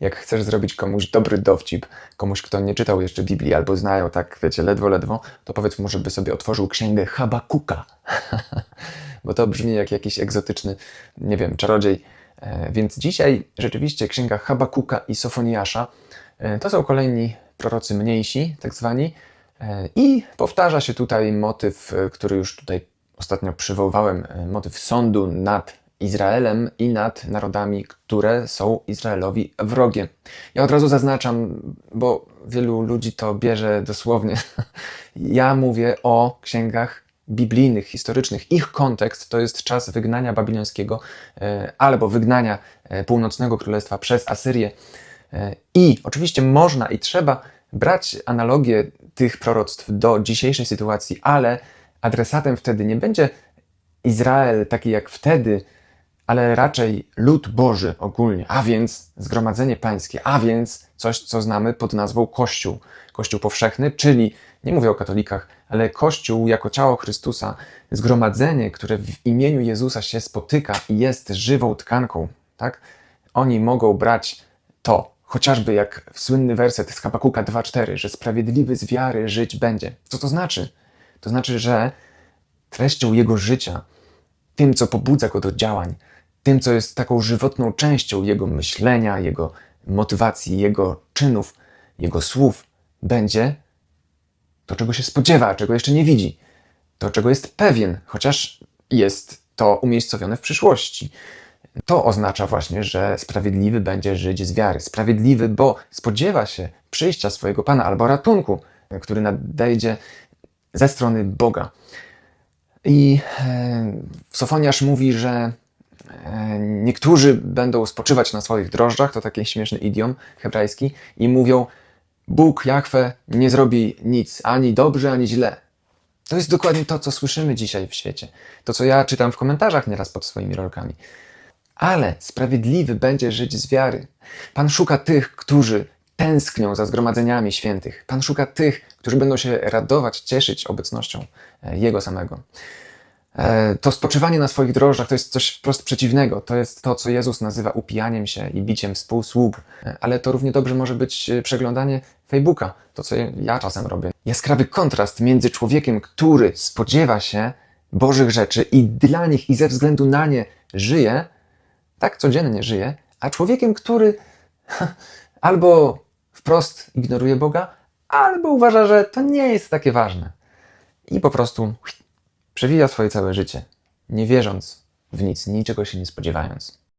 jak chcesz zrobić komuś dobry dowcip, komuś, kto nie czytał jeszcze Biblii albo znają tak, wiecie, ledwo, ledwo, to powiedz mu, żeby sobie otworzył księgę Habakuka. Bo to brzmi jak jakiś egzotyczny, nie wiem, czarodziej. E, Więc dzisiaj rzeczywiście księga Habakuka i Sofoniasza e, to są kolejni prorocy mniejsi, tak zwani. E, I powtarza się tutaj motyw, który już tutaj ostatnio przywoływałem, motyw sądu nad Izraelem i nad narodami, które są Izraelowi wrogiem. Ja od razu zaznaczam, bo wielu ludzi to bierze dosłownie. Ja mówię o księgach biblijnych, historycznych. Ich kontekst to jest czas wygnania babilońskiego e, albo wygnania e, północnego królestwa przez Asyrię. E, I oczywiście można i trzeba brać analogię tych proroctw do dzisiejszej sytuacji, ale adresatem wtedy nie będzie Izrael taki jak wtedy, ale raczej lud Boży ogólnie, a więc zgromadzenie pańskie, a więc coś, co znamy pod nazwą Kościół. Kościół powszechny, czyli nie mówię o katolikach, ale Kościół jako ciało Chrystusa, zgromadzenie, które w imieniu Jezusa się spotyka i jest żywą tkanką, tak? Oni mogą brać to, chociażby jak słynny werset z Habakuka 2,4, że sprawiedliwy z wiary żyć będzie. Co to znaczy? To znaczy, że treścią jego życia, tym, co pobudza go do działań, tym, co jest taką żywotną częścią jego myślenia, jego motywacji, jego czynów, jego słów, będzie to, czego się spodziewa, czego jeszcze nie widzi, to, czego jest pewien, chociaż jest to umiejscowione w przyszłości. To oznacza właśnie, że sprawiedliwy będzie żyć z wiary. Sprawiedliwy, bo spodziewa się przyjścia swojego Pana albo ratunku, który nadejdzie ze strony Boga. I e, mówi, że niektórzy będą spoczywać na swoich drożdżach, to taki śmieszny idiom hebrajski, i mówią: Bóg, Jahwe, nie zrobi nic, ani dobrze, ani źle. To jest dokładnie to, co słyszymy dzisiaj w świecie. To, co ja czytam w komentarzach nieraz pod swoimi rolkami. Ale sprawiedliwy będzie żyć z wiary. Pan szuka tych, którzy tęsknią za zgromadzeniami świętych. Pan szuka tych, którzy będą się radować, cieszyć obecnością e, Jego samego. E, To spoczywanie na swoich drożdżach to jest coś wprost przeciwnego. To jest to, co Jezus nazywa upijaniem się i biciem współsług. E, Ale to równie dobrze może być e, przeglądanie Facebooka, to co ja czasem robię. Jaskrawy kontrast między człowiekiem, który spodziewa się Bożych rzeczy i dla nich i ze względu na nie żyje, tak codziennie żyje, a człowiekiem, który albo wprost ignoruje Boga, albo uważa, że to nie jest takie ważne. I po prostu przewija swoje całe życie, nie wierząc w nic, niczego się nie spodziewając.